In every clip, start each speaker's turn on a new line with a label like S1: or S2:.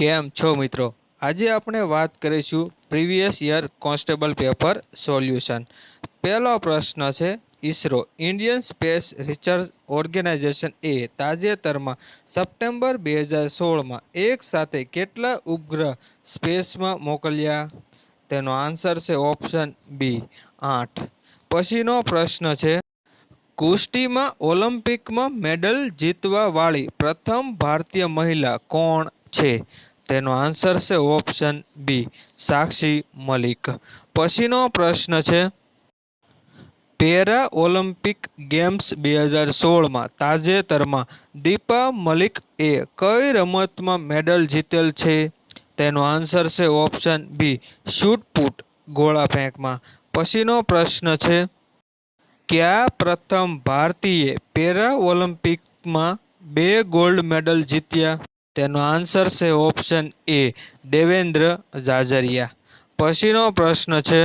S1: કેમ છો મિત્રો? આજે આપણે વાત કરીશું previous year constable paper solution પહેલો પ્રશ્ન છે ISRO Indian space research organisation એ તાજેતરમાં સપ્ટેમ્બર બે હજાર સોળમાં એક સાથે કેટલા ઉપગ્રહ સ્પેસમાં મોકલ્યા? તેનો આન્સર છે ઓપ્શન બી આઠ. પછીનો પ્રશ્ન છે, કુસ્તીમાં ઓલિમ્પિકમાં મેડલ જીતવાવાળી પ્રથમ ભારતીય મહિલા કોણ છે? તેનો આન્સર છે ઓપ્શન બી સાક્ષી મલિક. પછીનો પ્રશ્ન છે પેરા ઓલિમ્પિક ગેમ્સ બે હજાર સોળમાં તાજેતરમાં દીપા મલિક એ કઈ રમતમાં મેડલ જીતેલ છે? તેનો આન્સર છે ઓપ્શન બી શૂટપુટ ગોળા ફેંકમાં. પછીનો પ્રશ્ન છે, કયા પ્રથમ ભારતીય પેરા ઓલિમ્પિકમાં બે ગોલ્ડ મેડલ જીત્યા? તેનો આન્સર છે ઓપ્શન એ દેવેન્દ્ર ઝાઝરિયા. પછીનો પ્રશ્ન છે,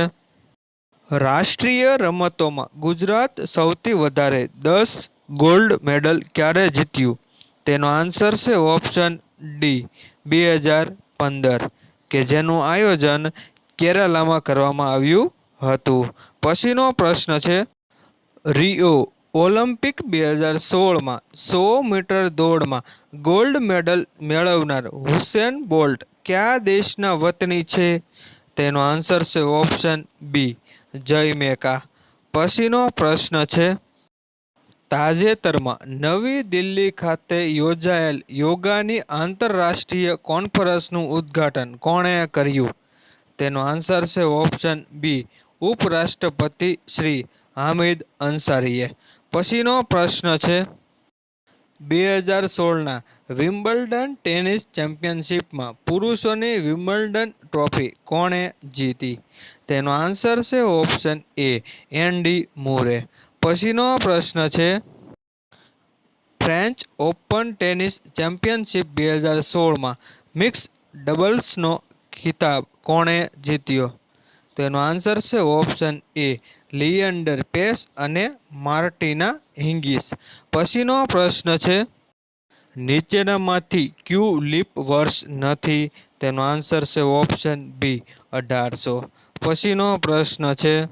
S1: રાષ્ટ્રીય રમતોમાં ગુજરાત સૌથી વધારે દસ ગોલ્ડ મેડલ ક્યારે જીત્યું? તેનો આન્સર છે ઓપ્શન ડી બે હજાર પંદર, કે જેનું આયોજન કેરાલામાં કરવામાં આવ્યું હતું. પછીનો પ્રશ્ન છે, રિયો ઓલિમ્પિક બે હજાર સોળમાં સો મીટર દોડમાં ગોલ્ડ મેડલ મેળવનાર હુસેન બોલ્ટ કયા દેશના વતની છે? તેનો આન્સર છે ઓપ્શન બી જયમેકા પછીનો પ્રશ્ન છે, તાજેતરમાં નવી દિલ્હી ખાતે યોજાયેલ યોગાની આંતરરાષ્ટ્રીય કોન્ફરન્સનું ઉદ્ઘાટન કોણે કર્યું? તેનો આન્સર છે ઓપ્શન બી, ઉપરાષ્ટ્રપતિ શ્રી હામિદ અંસારીએ. પછીનો પ્રશ્ન છે. બે હજાર સોળના વિમ્બલ્ડન ટેનિસ ચેમ્પિયનશિપમાં પુરુષોની વિમ્બલ્ડન ટ્રોફી કોણે જીતી? તેનો આન્સર છે ઓપ્શન એ, એન્ડી મુરે. પછીનો પ્રશ્ન છે, ફ્રેન્ચ ઓપન ટેનિસ ચેમ્પિયનશિપ બે હજાર સોળમાં મિક્સ ડબલ્સનો ખિતાબ કોણે જીત્યો? તેનો આન્સર છે ઓપ્શન એ લિયન્ડર પેસ અને માર્ટિના હિંગિસ પછીનો પ્રશ્ન છે, નીચેનામાંથી ક્યુ લીપ વર્ષ નથી? તેનો આન્સર છે ઓપ્શન બી અઢારસો. પછીનો પ્રશ્ન છે,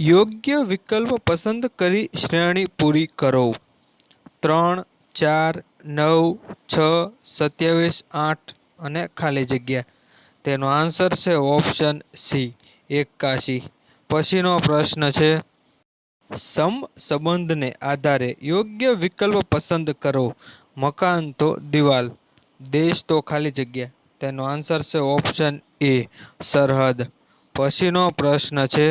S1: યોગ્ય વિકલ્પ પસંદ કરી શ્રેણી પૂરી કરો. ત્રણ, ચાર, નવ, છ, સત્યાવીસ, આઠ અને ખાલી જગ્યા. તેનો આન્સર છે ઓપ્શન સી એકાશી. પછીનો પ્રશ્ન છે, સમ સંબંધને આધારે યોગ્ય વિકલ્પ પસંદ કરો. મકાન તો દિવાલ, દેશ તો ખાલી જગ્યા. તેનો આન્સર છે ઓપ્શન એ સરહદ. પછીનો પ્રશ્ન છે,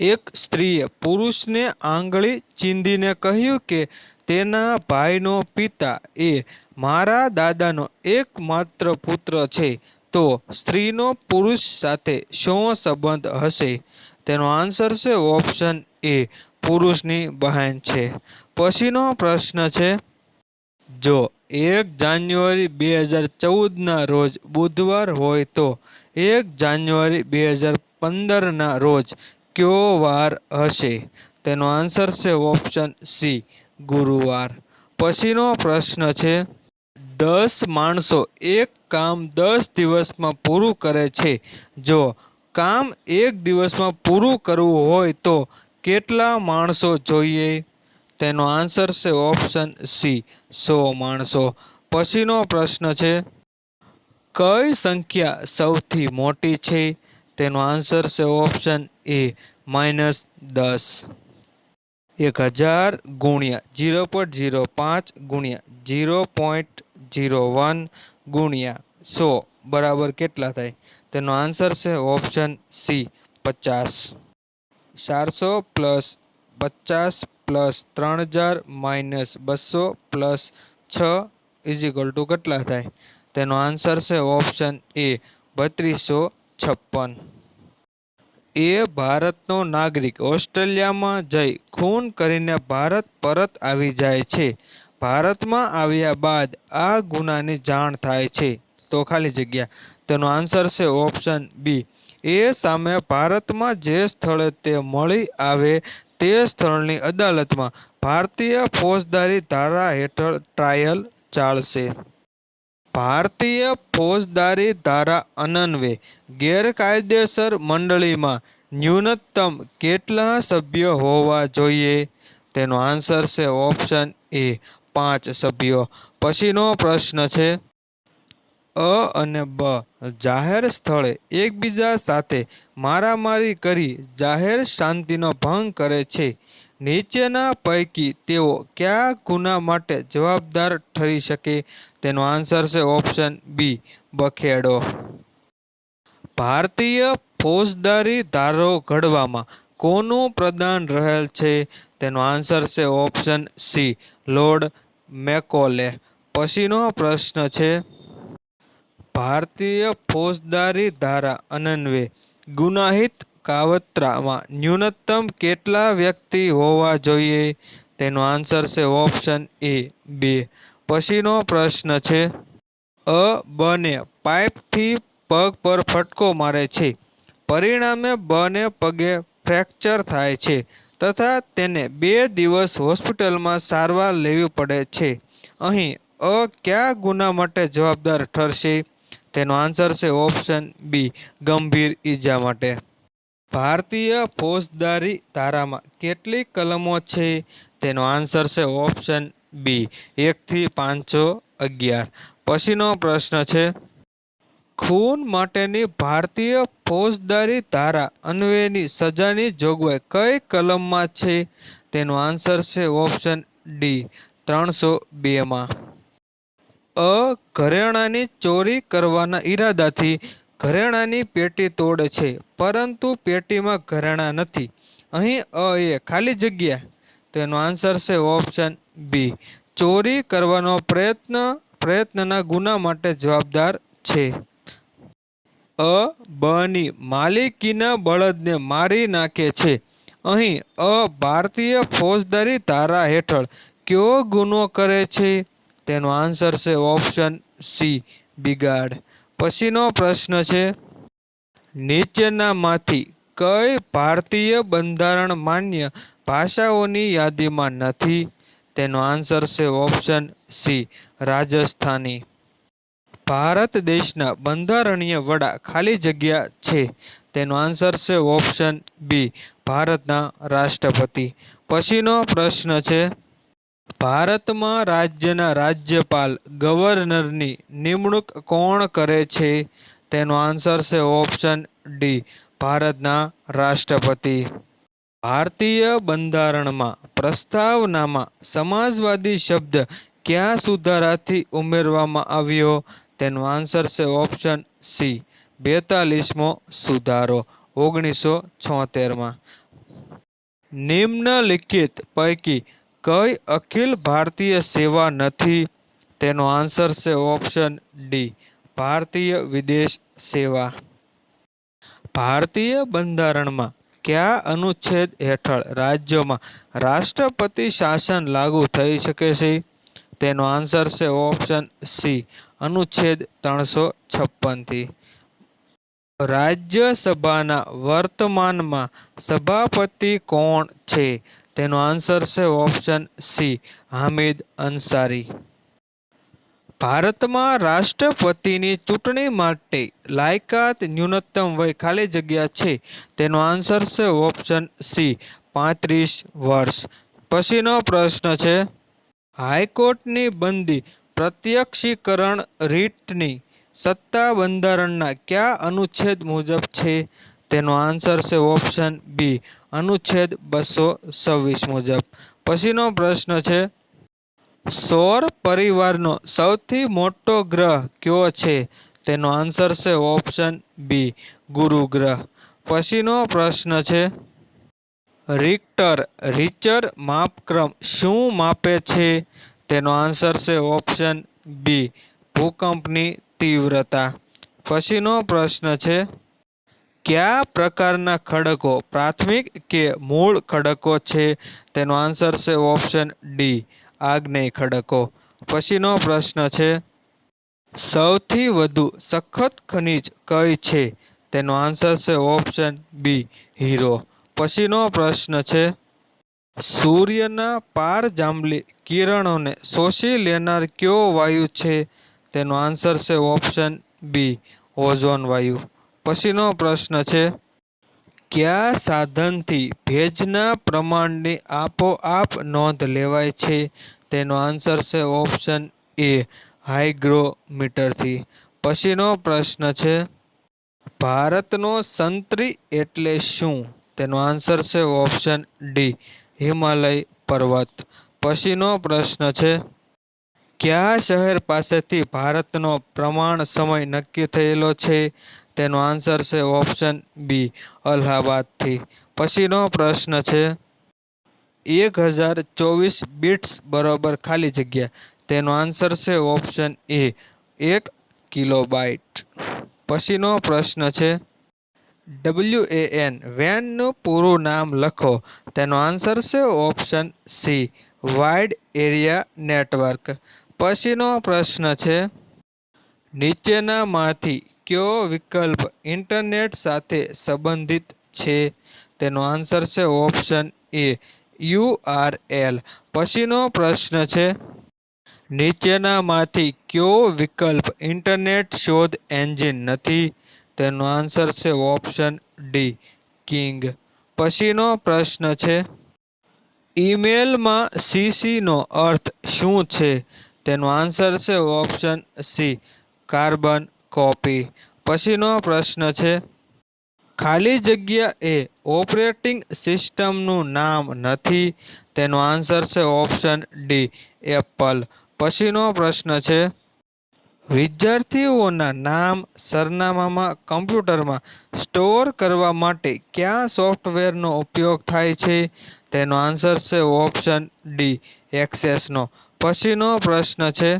S1: એક સ્ત્રીએ પુરુષને આંગળી ચીંધીને કહ્યું કે તેના ભાઈનો પિતા એ મારા દાદાનો એકમાત્ર પુત્ર છે. તો સ્ત્રીનો પુરુષ સાથે શું સંબંધ હશે? તેનો આન્સર છે ઓપ્શન એ પુરુષની બહેન છે. પછીનો પ્રશ્ન છે, જો એક જાન્યુઆરી બે હજાર ચૌદના રોજ બુધવાર હોય તો એક જાન્યુઆરી બે હજાર પંદરના રોજ કયો વાર હશે? તેનો આન્સર છે ઓપ્શન સી ગુરુવાર. પછીનો પ્રશ્ન છે દસ માણસો એક કામ દસ દિવસમાં પૂરું કરે છે. જો કામ એક દિવસમાં પૂરું કરવું હોય તો કેટલા માણસો જોઈએ? તેનો આન્સર છે ઓપ્શન સી, સો માણસો. પછીનો પ્રશ્ન છે, કઈ સંખ્યા સૌથી મોટી છે? તેનો આન્સર છે ઓપ્શન એ, માઇનસ દસ. એક હજાર ગુણ્યા જીરો પોઈન્ટ ઝીરો પાંચ ગુણ્યા જીરો પોઈન્ટ જીરો વન ગુણ્યા સો બરાબર કેટલા થાય? તેનો આન્સર છે ઓપ્શન સી, પચાસ. ચારસો પ્લસ પચાસ પ્લસ ત્રણ હજાર માઇનસ બસો પ્લસ છ ઇઝિકલ ટુ કેટલા થાય? તેનો આન્સર છે ઓપ્શન એ, બત્રીસો છપ્પન. એ ભારતનો નાગરિક ઓસ્ટ્રેલિયામાં જઈ ખૂન કરીને ભારત પરત આવી જાય છે. ભારતમાં આવ્યા બાદ આ ગુનાની જાણ થાય છે. તો ખાલી જગ્યા. તેનો આન્સર છે ઓપ્શન બી. એ સામે ભારતમાં જે સ્થળે તે મળી આવે તે સ્થળની અદાલતમાં ભારતીય ફોજદારી ધારા હેઠળ ટ્રાયલ ચાલશે. ભારતીય ફોજદારી ધારા અનન્વે ગેરકાયદેસર મંડળીમાં ન્યૂનતમ કેટલા સભ્યો હોવા જોઈએ? તેનો આન્સર છે ઓપ્શન એ. પાંચ સભ્યો. પછીનો પ્રશ્ન છે, અ અને બ, જાહેર સ્થળે એકબીજા સાથે મારામારી કરી જાહેર શાંતિનો ભંગ કરે છે. નીચેના પૈકી તેઓ કયા ગુના માટે જવાબદાર ઠરી શકે? તેનો આન્સર છે ઓપ્શન બી, બખેડો. ભારતીય ફોજદારી ધારો ઘડવામાં કોનું પ્રદાન રહેલ છે? તેનો આન્સર છે ઓપ્શન સી, લોર્ડ મેકોલે. પછીનો પ્રશ્ન છે, ભારતીય ફોજદારી ધારા અનન્વે ગુનાહિત કાવતરામાં ન્યૂનતમ કેટલા વ્યક્તિ હોવા જોઈએ? તેનો આન્સર છે ઓપ્શન એ, બે. પછીનો પ્રશ્ન છે, અ બને પાઇપથી પગ પર ફટકો મારે છે. પરિણામે બને પગે ફ્રેક્ચર થાય છે તથા તેને બે દિવસ હોસ્પિટલમાં સારવાર લેવી પડે છે. અહીં, અ કયા ગુના માટે જવાબદાર ઠરશે? તેનો આન્સર છે ઓપ્શન બી, ગંભીર ઈજા માટે. ભારતીય ફોજદારી ધારામાં કેટલી કલમો છે? તેનો આન્સર છે ઓપ્શન બી એકથી પાંચસો અગિયાર. પછીનો પ્રશ્ન છે ખૂન માટેની ભારતીય ફોજદારી ધારા અન્વયેની સજાની જોગવાઈ કઈ કલમમાં છે? તેનો આન્સર છે ઓપ્શન ડી, ત્રણસો બેમાં અ, ઘરેણાની ચોરી કરવાના ઈરાદાથી ઘરેણાની પેટી તોડે છે, પરંતુ પેટીમાં ઘરેણાં નથી. અહીં અ એ ખાલી જગ્યા. તેનો આન્સર છે ઓપ્શન બી, ચોરી કરવાનો પ્રયત્ન, પ્રયત્નના ગુના માટે જવાબદાર છે. અ બની માલિકીના બળદને મારી નાખે છે. અહીં અ ભારતીય ફોજદારી ધારા હેઠળ કયો ગુનો કરે છે? તેનો આન્સર છે ઓપ્શન સી, બિગાડ. પછીનો પ્રશ્ન છે, નીચેનામાંથી કઈ ભારતીય બંધારણ માન્ય ભાષાઓની યાદીમાં નથી? તેનો આન્સર છે ઓપ્શન સી, રાજસ્થાની. ભારત દેશના બંધારણીય વડા ખાલી જગ્યા છે? તેનો આન્સર છે ઓપ્શન બી ભારતના રાષ્ટ્રપતિ. પછીનો પ્રશ્ન છે, ભારતમાં રાજ્યના રાજ્યપાલ ગવર્નરની નિમણૂક કોણ કરે છે? તેનો આન્સર છે ઓપ્શન ડી ભારતના રાષ્ટ્રપતિ. ભારતીય બંધારણમાં પ્રસ્તાવનામાં સમાજવાદી શબ્દ ક્યાં સુધારાથી ઉમેરવામાં આવ્યો? તેનો આન્સર છે ઓપ્શન સી બેતાલીસમો સુધારો, ઓગણીસો છોતેરમાં. નિમ્નલિખિત પૈકી કઈ અખિલ ભારતીય સેવા નથી? તેનો આન્સર છે ઓપ્શન ડી ભારતીય વિદેશ સેવા. ભારતીય બંધારણમાં કયા અનુચ્છેદ હેઠળ રાજ્યોમાં રાષ્ટ્રપતિ શાસન લાગુ થઈ શકે છે? તેનો આન્સર છે ઓપ્શન સી અનુચ્છેદ ત્રણસો છપ્પનથી. રાજ્યસભાના વર્તમાનમાં સભાપતિ કોણ છે? તેનો આન્સર છે ઓપ્શન સી, હામિદ અંસારી. ભારતમાં રાષ્ટ્રપતિની ચૂંટણી માટે લાયકાત ન્યૂનતમ વય ખાલી જગ્યા છે. તેનો આન્સર છે ઓપ્શન સી, પાંત્રીસ વર્ષ. પછીનો પ્રશ્ન છે, હાઈકોર્ટની બંદી પ્રત્યક્ષીકરણ રીટની સત્તા બંધારણના કયા અનુચ્છેદ મુજબ છે? તેનો આન્સર છે ઓપ્શન બી, અનુચ્છેદ બસો છવ્વીસ મુજબ. પછીનો પ્રશ્ન છે, સૌર પરિવારનો સૌથી મોટો ગ્રહ કયો છે? તેનો આન્સર છે ઓપ્શન બી, ગુરુ ગ્રહ. પછીનો પ્રશ્ન છે, રિક્ટર રિચર માપક્રમ શું માપે છે? તેનો આન્સર છે ઓપ્શન બી ભૂકંપની તીવ્રતા. પછીનો પ્રશ્ન છે, કયા પ્રકારના ખડકો પ્રાથમિક કે મૂળ ખડકો છે? તેનો આન્સર છે ઓપ્શન ડી આગ્નેય ખડકો. પછીનો પ્રશ્ન છે, સૌથી વધુ સખત ખનિજ કઈ છે? તેનો આન્સર છે ઓપ્શન બી હીરો. પછીનો પ્રશ્ન છે, સૂર્યના પારજાંબલી કિરણોને શોષી લેનાર કયો વાયુ છે? તેનો આન્સર છે ઓપ્શન બી, ઓઝોન વાયુ. પછીનો પ્રશ્ન છે, કયા સાધનથી ભેજના પ્રમાણની આપોઆપ નોંધ લેવાય છે? તેનો આન્સર છે ઓપ્શન એ, હાઇગ્રોમીટરથી. પછીનો પ્રશ્ન છે, ભારતનો સંતરી એટલે શું? તેનો આન્સર છે ઓપ્શન ડી, હિમાલય પર્વત. પછીનો પ્રશ્ન છે, કયા શહેર પાસેથી ભારતનો પ્રમાણ સમય નક્કી થયેલો છે? તેનો આન્સર છે ઓપ્શન બી, અલ્હાબાદથી. પછીનો પ્રશ્ન છે એક હજાર ચોવીસ બીટ્સ બરોબર ખાલી જગ્યા. તેનો આન્સર છે ઓપ્શન એ, એક કિલોબાઇટ. પછીનો પ્રશ્ન છે, ડબલ્યુ એ એન વેનનું પૂરું નામ લખો. તેનો આન્સર છે option C wide area network. પછીનો પ્રશ્ન છે, નીચેનામાંથી કયો વિકલ્પ ઇન્ટરનેટ સાથે સંબંધિત છે? તેનો આન્સર છે ઓપ્શન એ યુઆરએલ પછીનો પ્રશ્ન છે, નીચેનામાંથી કયો વિકલ્પ ઇન્ટરનેટ શોધ એન્જિન નથી? તેનો આન્સર છે ઓપ્શન ડી, કિંગ. પછીનો પ્રશ્ન છે ઈમેલમાં સીસીનો અર્થ શું છે? તેનો આન્સર છે ઓપ્શન સી કાર્બન કોપી. પછીનો પ્રશ્ન છે, ખાલી જગ્યા એ ઓપરેટિંગ સિસ્ટમનું નામ નથી? તેનો આન્સર છે ઓપ્શન ડી, એપલ. પછીનો પ્રશ્ન છે વિદ્યાર્થીઓના નામ સરનામામાં કમ્પ્યુટરમાં સ્ટોર કરવા માટે કયા સોફ્ટવેરનો ઉપયોગ થાય છે? તેનો આન્સર છે ઓપ્શન ડી એક્સેસનો પછીનો પ્રશ્ન છે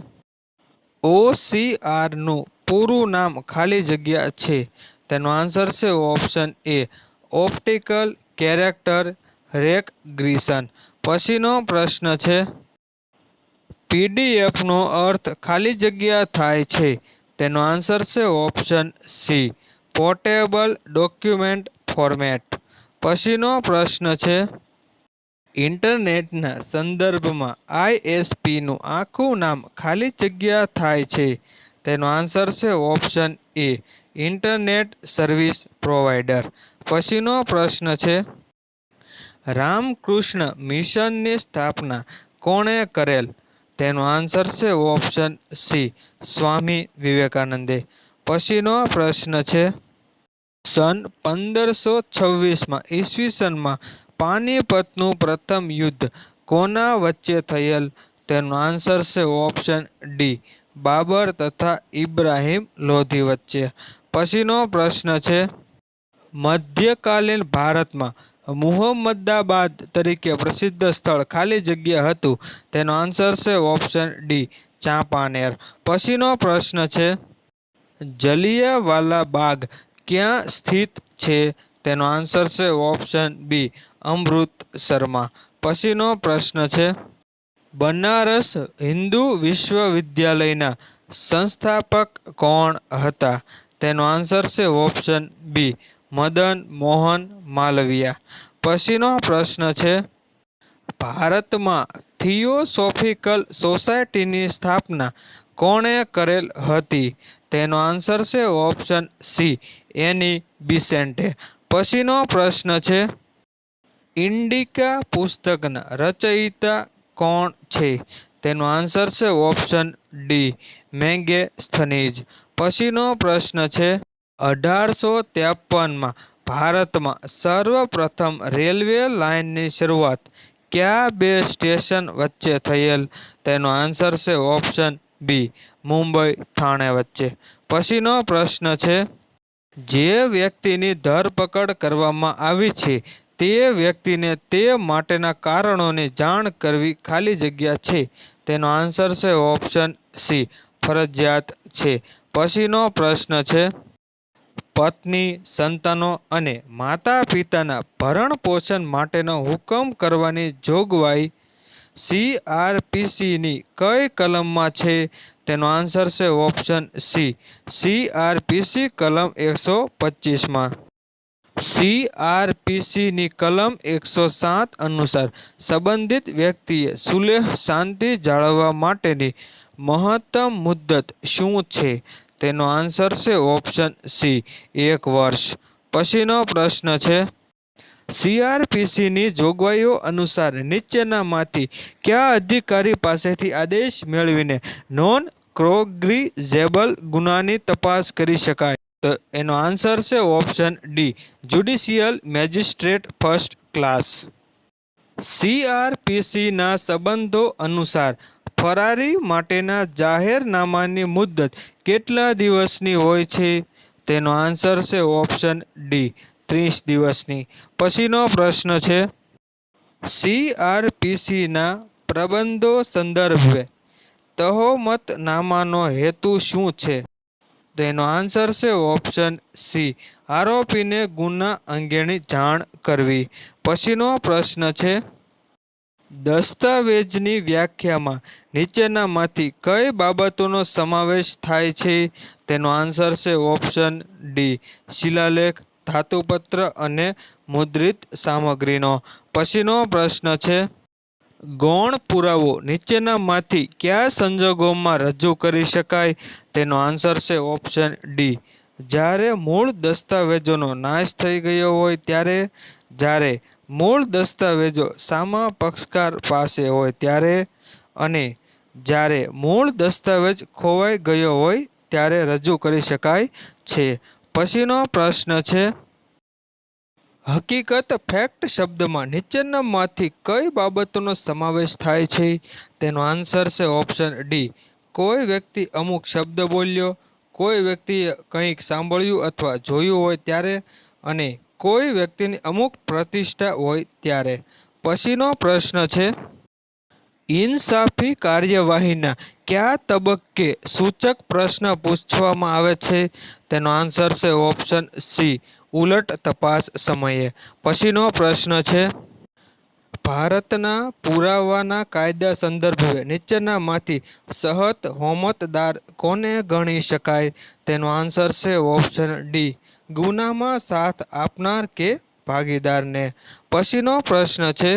S1: ઓસીઆરનું પૂરું નામ ખાલી જગ્યા છે? તેનો આન્સર છે option A, optical character recognition પછીનો પ્રશ્ન છે પીડીએફનો અર્થ ખાલી જગ્યા થાય છે. તેનો આન્સર છે option C, portable document format. પછીનો પ્રશ્ન છે, ઇન્ટરનેટના સંદર્ભમાં આઈએસપીનું આખું નામ ખાલી જગ્યા થાય છે. તેનો આન્સર છે option A, internet service provider પછીનો પ્રશ્ન છે, રામકૃષ્ણ મિશનની સ્થાપના કોણે કરેલ? તેનો આન્સર છે ઓપ્શન સી સ્વામી વિવેકાનંદે. પછીનો પ્રશ્ન છે, સન પંદરસો છવ્વીસમાં ઈસવીસનમાં પાનીપતનું પ્રથમ યુદ્ધ કોના વચ્ચે થયેલ? તેનો આન્સર છે ઓપ્શન ડી બાબર તથા ઇબ્રાહિમ લોધી વચ્ચે. પછીનો પ્રશ્ન છે, મધ્યકાલીન ભારતમાં મુહમ્મદાબાદ તરીકે પ્રસિદ્ધ સ્થળ ખાલી જગ્યા હતું. તેનો આન્સર છે ઓપ્શન ડી ચાંપાનેર. પછીનો પ્રશ્ન છે જલિયાવાલા બાગ ક્યાં સ્થિત છે? તેનો આન્સર છે ઓપ્શન બી અમૃતસરમાં પછીનો પ્રશ્ન છે, બનારસ હિન્દુ વિશ્વવિદ્યાલયના સંસ્થાપક કોણ હતા? તેનો આન્સર છે ઓપ્શન બી મદન મોહન માલવિયા. પછીનો પ્રશ્ન છે, ભારતમાં થિયોસોફિકલ સોસાયટીની સ્થાપના કોણે કરેલ હતી? તેનો આન્સર છે ઓપ્શન સી, એની બિસેન્ટે પછીનો પ્રશ્ન છે, ઇન્ડિકા પુસ્તકના રચયિતા કોણ છે? તેનો આન્સર છે ઓપ્શન ડી મેંગે સ્થનીજ પછીનો પ્રશ્ન છે અઢારસો ત્રેપનમાં ભારતમાં સર્વપ્રથમ રેલવે લાઇનની શરૂઆત કયા બે સ્ટેશન વચ્ચે થયેલ? તેનો આન્સર છે ઓપ્શન બી, મુંબઈ થાણે વચ્ચે. પછીનો પ્રશ્ન છે, જે વ્યક્તિની ધરપકડ કરવામાં આવી છે, તે વ્યક્તિને તે માટેના કારણોની જાણ કરવી ખાલી જગ્યા છે? તેનો આન્સર છે ઓપ્શન સી, ફરજિયાત છે. પછીનો પ્રશ્ન છે પત્ની, સંતાનો અને માતા પિતાના માટેનો હુકમ કરવાની જોગવાઈ સીઆરપીસીની કઈ કલમમાં છે? તેનો આન્સર છે ઓપ્શન સી. સીઆરપીસી કલમ એકસો પચીસમાં. સીઆરપીસીની કલમ એકસો સાત અનુસાર સંબંધિત વ્યક્તિએ સુલેહ શાંતિ જાળવવા માટેની મહત્તમ મુદ્દત શું છે? તેનો આન્સર છે ઓપ્શન સી એક વર્ષ. પછીનો પ્રશ્ન છે સીઆરપીસીની જોગવાઈઓ અનુસાર નીચેનામાંથી કયા અધિકારી પાસેથી આદેશ મેળવીને નોન ક્રોગ્રીઝેબલ ગુનાની તપાસ કરી શકાય? તો એનો આન્સર છે option D judicial magistrate first class સીઆરપીસીના સંબંધો અનુસાર ફરારી માટેના જાહેરનામાની મુદત કેટલા દિવસની હોય છે? તેનો આન્સર છે ઓપ્શન ડી, ત્રીસ દિવસની. પછીનો પ્રશ્ન છે, સીઆરપીસીના પ્રબંધો સંદર્ભે તહોમતનામાનો હેતુ શું છે? તેનો આન્સર છે ઓપ્શન સી, આરોપીને ગુના અંગેની જાણ કરવી. પછીનો પ્રશ્ન છે દસ્તાવેજની વ્યાખ્યામાં નીચેનામાંથી કઈ બાબતોનો સમાવેશ થાય છે? તેનો આન્સર છે ઓપ્શન ડી, શિલાલેખ, ધાતુપત્ર અને મુદ્રિત સામગ્રીનો. પછીનો પ્રશ્ન છે, ગૌણ પુરાવો નીચેનામાંથી કયા સંજોગોમાં રજૂ કરી શકાય? તેનો આન્સર છે ઓપ્શન ડી, જ્યારે મૂળ દસ્તાવેજોનો નાશ થઈ ગયો હોય ત્યારે? જ્યારે મૂળ દસ્તાવેજો સામા પક્ષકાર પાસે હોય ત્યારે અને જ્યારે મૂળ દસ્તાવેજ ખોવાઈ ગયો હોય ત્યારે રજૂ કરી શકાય છે. પછીનો પ્રશ્ન છે, હકીકત ફેક્ટ શબ્દમાં નીચેનામાંથી કઈ બાબતોનો સમાવેશ થાય છે? તેનો આન્સર છે ઓપ્શન ડી, કોઈ વ્યક્તિ અમુક શબ્દ બોલ્યો, કોઈ વ્યક્તિએ કંઈક સાંભળ્યું અથવા જોયું હોય ત્યારે અને કોઈ વ્યક્તિની અમુક પ્રતિષ્ઠા હોય ત્યારે પછીનો પ્રશ્ન છે, ઇન્સાફી કાર્યવાહીના કયા તબક્કે સૂચક પ્રશ્ન પૂછવામાં આવે છે? તેનો આન્સર છે ઓપ્શન સી, ઉલટ તપાસ સમયે. પછીનો પ્રશ્ન છે, ભારતના પુરાવાના કાયદા સંદર્ભે નીચેનામાંથી સહત હોમતદાર કોને ગણી શકાય? તેનો આન્સર છે ઓપ્શન ડી ગુનામાં સાથ આપનાર કે ભાગીદારને? પછીનો પ્રશ્ન છે,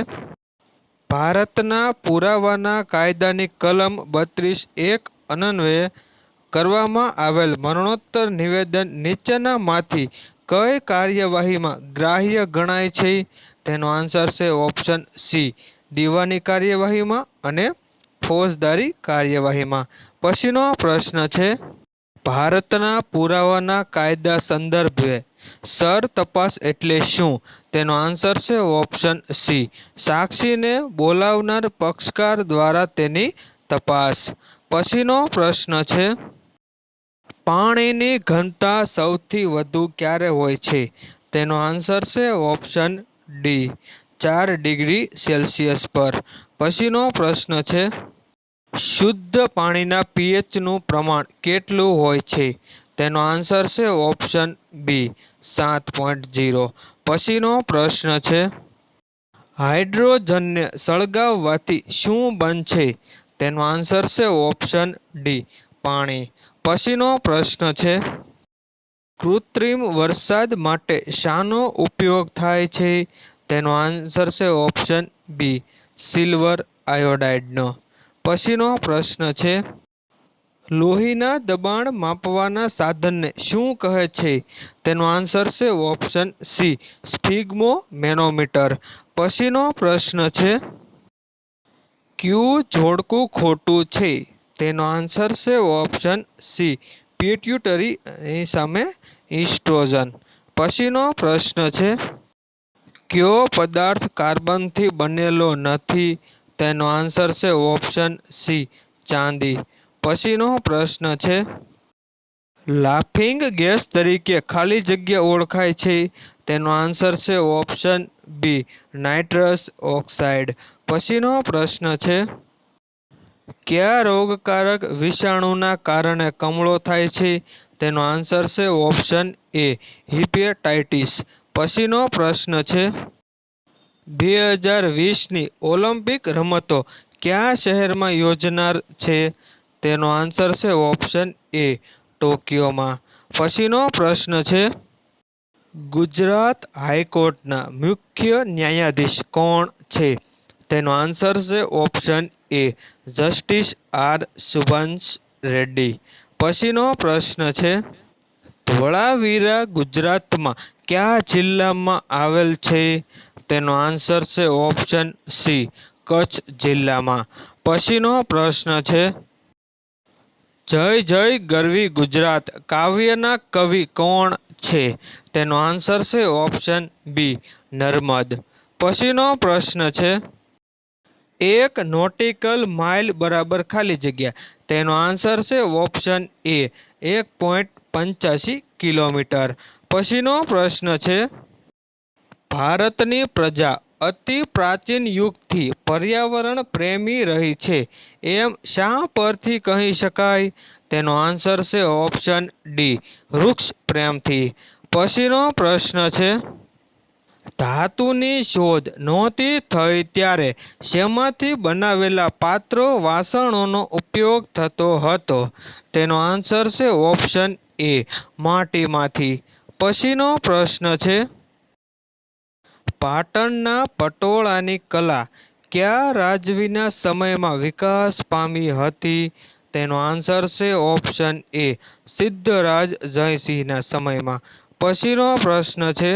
S1: ભારતના પુરાવાના કાયદાની કલમ બત્રીસ એક અનન્વયે કરવામાં આવેલ મરણોત્તર નિવેદન નીચેનામાંથી કઈ કાર્યવાહીમાં ગ્રાહ્ય ગણાય છે? તેનો આન્સર છે ઓપ્શન સી, દીવાની કાર્યવાહીમાં અને ફોજદારી કાર્યવાહીમાં. પછીનો પ્રશ્ન છે ભારતના પુરાવાના કાયદા સંદર્ભે સર તપાસ એટલે શું? તેનો આન્સર છે ઓપ્શન સી. સાક્ષીને બોલાવનાર પક્ષકાર દ્વારા તેની તપાસ. પછીનો પ્રશ્ન છે, પાણીની ઘનતા સૌથી વધુ ક્યારે હોય છે? તેનો આન્સર છે ઓપ્શન ડી. ચાર ડિગ્રી સેલ્સિયસ પર. પછીનો પ્રશ્ન છે શુદ્ધ પાણીના પીએચનું પ્રમાણ કેટલું હોય છે? તેનો આન્સર છે ઓપ્શન બી સાત પોઈન્ટ ઝીરો પછીનો પ્રશ્ન છે, હાઇડ્રોજનને સળગાવવાથી શું બનશે? તેનો આન્સર છે ઓપ્શન ડી પાણી. પછીનો પ્રશ્ન છે, કૃત્રિમ વરસાદ માટે શાનો ઉપયોગ થાય છે? તેનો આન્સર છે ઓપ્શન બી સિલ્વર આયોડાઇડનો પછીનો પ્રશ્ન છે, લોહીના દબાણ માપવાના સાધનને શું કહે છે? તેનો આન્સર છે ઓપ્શન સી સ્ફિગ્મો મેનોમીટર પછીનો પ્રશ્ન છે, ક્યુ જોડકું ખોટું છે? તેનો આન્સર છે ઓપ્શન સી, પિટ્યુટરી સામે ઇસ્ટ્રોજન. પછીનો પ્રશ્ન છે, કયો પદાર્થ કાર્બનથી બનેલો નથી? તેનો આન્સર છે ઓપ્શન સી ચાંદી. પછીનો પ્રશ્ન છે લાફિંગ ગેસ તરીકે ખાલી જગ્યા ઓળખાય છે? તેનો આન્સર છે ઓપ્શન બી નાઇટ્રસ ઓક્સાઇડ પછીનો પ્રશ્ન છે, કયા રોગકારક વિષાણુના કારણે કમળો થાય છે? તેનો આન્સર છે ઓપ્શન એ હિપેટાઇટિસ પછીનો પ્રશ્ન છે બે હજાર વીસની ઓલિમ્પિક રમતો કયા શહેરમાં યોજનાર છે? તેનો આન્સર છે ઓપ્શન એ, ટોક્યોમાં. પછીનો પ્રશ્ન છે, ગુજરાત હાઈકોર્ટના મુખ્ય ન્યાયાધીશ કોણ છે? તેનો આન્સર છે option A, justice R Subhash Reddy. પછીનો પ્રશ્ન છે ધોળાવીરા ગુજરાતમાં કયા જિલ્લામાં આવેલ છે? તેનો આન્સર છે ઓપ્શન સી, કચ્છ જિલ્લામાં. પછીનો પ્રશ્ન છે, જય જય ગરવી ગુજરાત, કાવ્યના કવિ કોણ છે? તેનો આન્સર છે ઓપ્શન બી, નર્મદ. પછીનો પ્રશ્ન છે, એક નોટિકલ માઇલ બરાબર ખાલી જગ્યા. તેનો આન્સર છે ઓપ્શન એ, એક પોઈન્ટ પંચ્યાસી કિલોમીટર. પછીનો પ્રશ્ન છે, ભારતની પ્રજા અતિ પ્રાચીન યુગથી પર્યાવરણ પ્રેમી રહી છે, એમ શા પરથી કહી શકાય? તેનો આન્સર છે ઓપ્શન ડી, વૃક્ષ પ્રેમથી. પછીનો પ્રશ્ન છે, ધાતુની શોધ નહોતી થઈ ત્યારે શેમાંથી બનાવેલા પાત્રો વાસણોનો ઉપયોગ થતો હતો? તેનો આન્સર છે ઓપ્શન એ માટીમાંથી? પછીનો પ્રશ્ન છે, પાટણના પટોળાની કલા કયા રાજવીના સમયમાં વિકાસ પામી હતી? તેનો આન્સર છે ઓપ્શન એ સિદ્ધરાજ જયસિંહના સમયમાં. પછીનો પ્રશ્ન છે,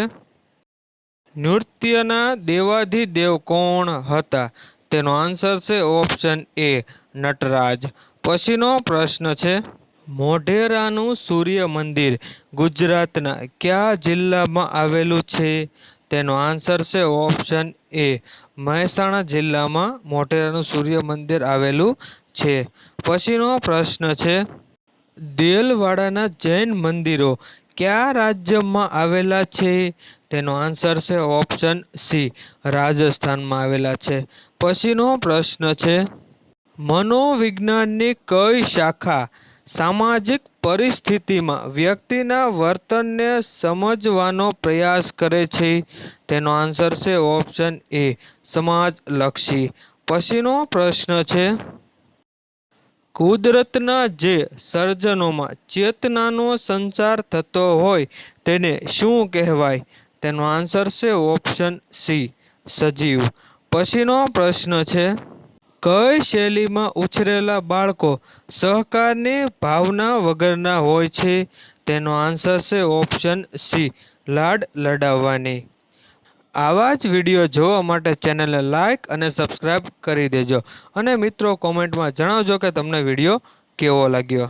S1: નૃત્યના દેવાધિદેવ કોણ હતા? તેનો આન્સર છે ઓપ્શન એ નટરાજ. પછીનો પ્રશ્ન છે મોઢેરાનું સૂર્ય મંદિર ગુજરાતના કયા જિલ્લામાં આવેલું છે? તેનો આન્સર છે ઓપ્શન એ. મહેસાણા જિલ્લામાં મોઢેરાનું સૂર્ય મંદિર આવેલું છે. પછીનો પ્રશ્ન છે, દેલવાડાના જૈન મંદિરો કયા રાજ્યમાં આવેલા છે? તેનો આન્સર છે ઓપ્શન સી, રાજસ્થાનમાં આવેલા છે. પછીનો પ્રશ્ન છે, મનોવિજ્ઞાનની કઈ શાખા સામાજિક પરિસ્થિતિમાં વ્યક્તિના વર્તનને સમજવાનો પ્રયાસ કરે છે? તેનો આન્સર છે ઓપ્શન એ, સમાજલક્ષી. પછીનો પ્રશ્ન છે, કુદરતના જે સર્જનોમાં ચેતનાનો સંચાર થતો હોય તેને શું કહેવાય? તેનો આન્સર છે ઓપ્શન સી, સજીવ. પછીનો પ્રશ્ન છે કઈ શૈલીમાં ઉછરેલા બાળકો સહકારની ભાવના વગરના હોય છે? તેનો આન્સર છે ઓપ્શન સી, લાડ લડાવવાની. આવા જ વીડિયો જોવા માટે ચેનલને લાઇક અને સબસ્ક્રાઈબ કરી દેજો. અને મિત્રો, કોમેન્ટમાં જણાવજો કે તમને વીડિયો કેવો લાગ્યો.